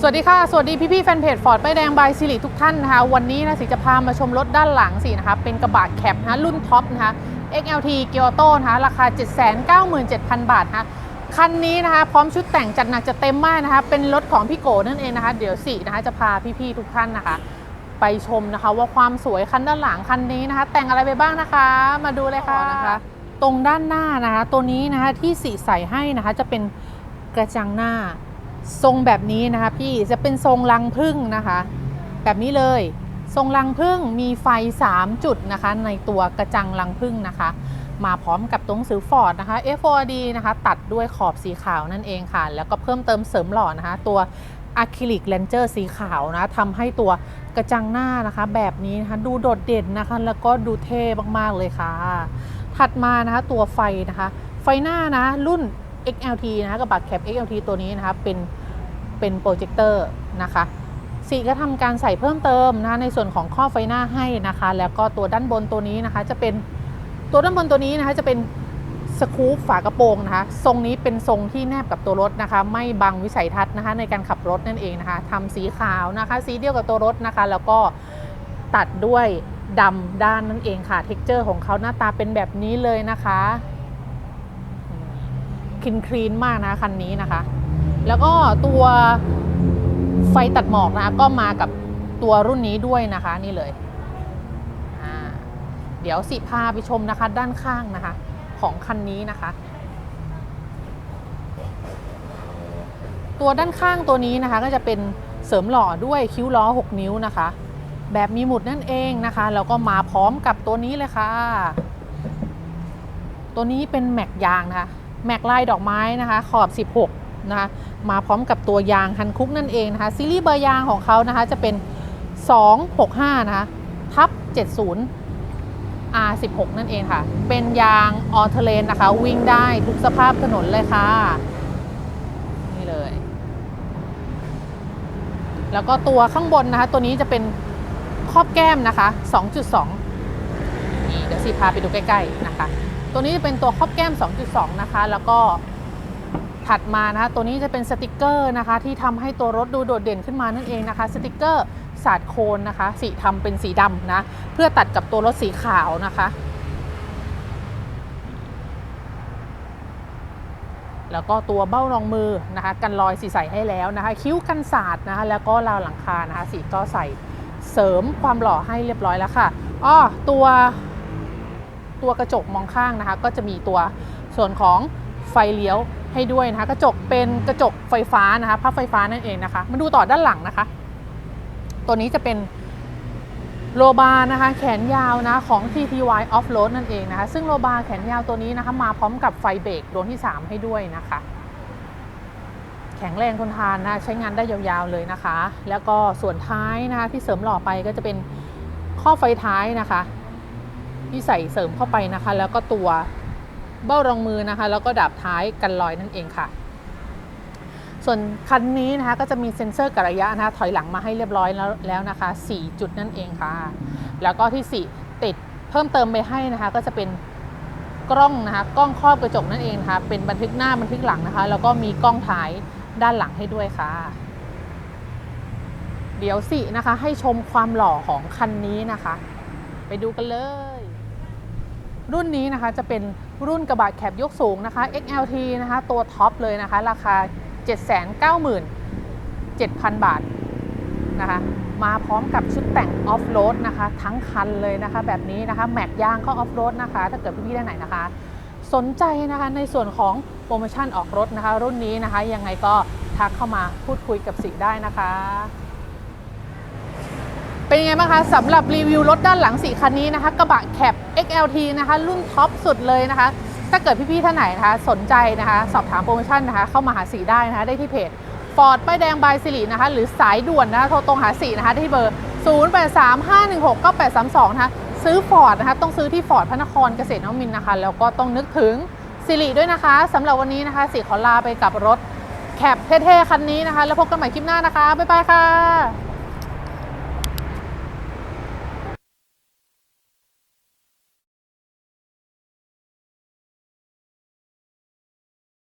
สวัสดีค่ะ สวัสดีพี่ๆแฟนเพจฟอร์ดป้ายแดงบายสิริทุกท่านนะคะ วันนี้นะสิจะพามาชมรถด้านหลังสินะคะ เป็นกระบะแคปนะคะรุ่นท็อปนะคะ XLT เกียวโตนะคะ ราคา 797,000 บาทนะคะคันนี้นะคะ พร้อมชุดแต่งจัดหนักจัดเต็มมากนะคะ เป็นรถของพี่โกนั่นเองนะคะ เดี๋ยวสินะคะจะพาพี่ๆทุกท่านนะคะ ไปชมนะคะ ว่าความสวยคันด้านหลังคันนี้นะคะ แต่งอะไรไปบ้างนะคะ มาดูเลยค่ะนะคะ ตรงด้านหน้านะคะ ตัวนี้นะคะที่สีใส่ให้นะคะจะเป็นกระจังหน้า ทรงแบบนี้นะคะพี่จะเป็นทรงรังพึ่งนะคะ แบบนี้เลย ทรงรังพึ่งมีไฟ 3 จุดนะคะ ในตัวกระจังรังพึ่งนะคะ มาพร้อมกับตัวหนังสือฟอร์ดนะคะ F4D นะคะ ตัดด้วยขอบสีขาวนั่นเองค่ะ แล้วก็เพิ่มเติมเสริมหล่อนะคะ ตัวอะคริลิกเลนเจอร์สีขาวนะทำให้ตัวกระจังหน้านะคะ แบบนี้นะคะดูโดดเด่นนะคะ แล้วก็ดูเท่มากๆเลยค่ะ ถัดมานะคะตัวไฟนะคะ ไฟหน้านะรุ่น XLT นะคะกับบัตรแคป XLT ตัวนี้นะคะเป็น เป็นโปรเจคเตอร์นะคะสีก็ทำการใส่เพิ่มเติมนะคะในส่วนของข้อไฟหน้าให้นะคะ แล้วก็ตัวด้านบนตัวนี้นะคะ จะเป็นตัวด้านบนตัวนี้นะคะ จะเป็นสกู๊ปฝากระโปรงนะคะ ทรงนี้เป็นทรงที่แนบกับตัวรถนะคะ ไม่บังวิสัยทัศน์นะคะ ในการขับรถนั่นเองนะคะทำสีขาวนะคะ สีเดียวกับตัวรถนะคะ แล้วก็ตัดด้วยดำด้านนั่นเองค่ะ เท็กเจอร์ของเขาหน้าตาเป็นแบบนี้เลยนะคะคินคลีนมากนะคันนี้นะคะ แล้วก็ตัวไฟตัดหมอกนะคะก็มากับตัวรุ่นนี้ด้วยนะคะนี่เลย เดี๋ยวสิพาไปชมนะคะด้านข้างนะคะ ของคันนี้นะคะ ตัวด้านข้างตัวนี้นะคะก็จะเป็นเสริมหล่อด้วยคิ้วล้อ 6 นิ้วนะคะ แบบมีหมุดนั่นเองนะคะแล้วก็มาพร้อมกับตัวนี้เลยค่ะ ตัวนี้เป็นแม็กยางนะคะแม็กลายดอกไม้นะคะ ขอบ 16 นะคะมาพร้อมกับตัวยางฮันคุกนั่นเองนะคะซีรีส์เบอร์ยางของเขานะคะจะเป็น 265 นะคะทับ 70 R16 นั่นเองค่ะ เป็นยางออเทเลนนะคะ วิ่งได้ทุกสภาพถนนเลยค่ะ นี่เลย แล้วก็ตัวข้างบนนะคะ ตัวนี้จะเป็นครอบแก้มนะคะ 2.2 นี่เดี๋ยวสิพาไปดูใกล้ ๆ นะคะ ตัวนี้จะเป็นตัวครอบแก้ม 2.2 นะคะ แล้วก็ ถัดมานะคะตัวนี้จะเป็นสติกเกอร์นะคะ ที่ทำให้ตัวรถดูโดดเด่นขึ้นมานั่นเองนะคะ สติกเกอร์สาดโคนนะคะ สีทำเป็นสีดำนะเพื่อตัดกับตัวรถสีขาวนะคะ แล้วก็ตัวเบ้ารองมือนะคะกันรอยสีใสให้แล้วนะคะ คิ้วกันสาดนะคะแล้วก็ราวหลังคานะคะ สีก็ใส่เสริมความหล่อให้เรียบร้อยแล้วค่ะอ้อตัวตัวกระจกมองข้างนะคะ ก็จะมีตัวส่วนของไฟเลี้ยว ให้ด้วยนะคะ กระจกเป็นกระจกไฟฟ้านะคะพับไฟฟ้านั่นเองนะคะ มาดูต่อด้านหลังนะคะ ตัวนี้จะเป็นโลบาร์นะคะ แขนยาวนะของ TTY Off Road นั่นเองนะคะ ซึ่งโลบาร์แขนยาวตัวนี้นะคะ มาพร้อมกับไฟเบรกดวงที่ 3 ให้ด้วยนะคะ แข็งแรงทนทานนะใช้งานได้ยาวๆเลยนะคะ แล้วก็ส่วนท้ายนะคะที่เสริมหล่อไปก็จะเป็นข้อไฟท้ายนะคะ ที่ใส่เสริมเข้าไปนะคะ แล้วก็ตัว เบ้ารองมือนะคะ แล้วก็ดาบท้ายกันรอยนั่นเองค่ะ ส่วนคันนี้นะคะก็จะมีเซ็นเซอร์กับระยะนะคะถอยหลังมาให้เรียบร้อยแล้วแล้วนะคะ 4 จุดนั่นเองค่ะ แล้วก็ที่ 4 ติดเพิ่มเติมไปให้นะคะ ก็จะเป็นกล้องนะคะกล้องครอบกระจกนั่นเองนะคะเป็นบันทึกหน้าบันทึกหลังนะคะ แล้วก็มีกล้องท้ายด้านหลังให้ด้วยค่ะ เดี๋ยวสินะคะ ให้ชมความหล่อของคันนี้นะคะ ไปดูกันเลย รุ่นนี้นะคะจะเป็น รุ่นกระบะแคบยกสูงนะคะ XLT นะคะ ตัวท็อปเลยนะคะ ราคา 797,000 บาทนะคะ มาพร้อมกับชุดแต่งออฟโรดนะคะ ทั้งคันเลยนะคะ แบบนี้นะคะ แม็กยางเข้าออฟโรดนะคะ ถ้าเกิดพี่ๆท่านไหนนะคะ สนใจนะคะในส่วนของโปรโมชั่นออกรถนะคะ รุ่นนี้นะคะ ยังไงก็ทักเข้ามาพูดคุยกับสิได้นะคะ เป็นยังไงบ้างคะสำหรับรีวิวรถด้านหลังสีคันนี้นะคะกระบะแคป XLT นะคะ รุ่นท็อปสุดเลยนะคะ ถ้าเกิดพี่ๆท่านไหนนะคะ สนใจนะคะ สอบถามโปรโมชั่นนะคะ เข้ามาหาสีได้นะคะ ได้ที่เพจฟอร์ดป้ายแดงบายสิรินะคะ หรือสายด่วนนะคะโทรตรงหาสีนะคะได้ที่เบอร์ 0835169832 นะคะซื้อฟอร์ดนะคะ ต้องซื้อที่ฟอร์ดพระนครเกษตรนวมินนะคะ แล้วก็ต้องนึกถึงสิริด้วยนะคะสำหรับวันนี้นะคะสีขอลาไปกับรถแคปเท่ๆคันนี้นะคะ แล้วพบกันใหม่คลิปหน้านะคะบ๊ายบายค่ะ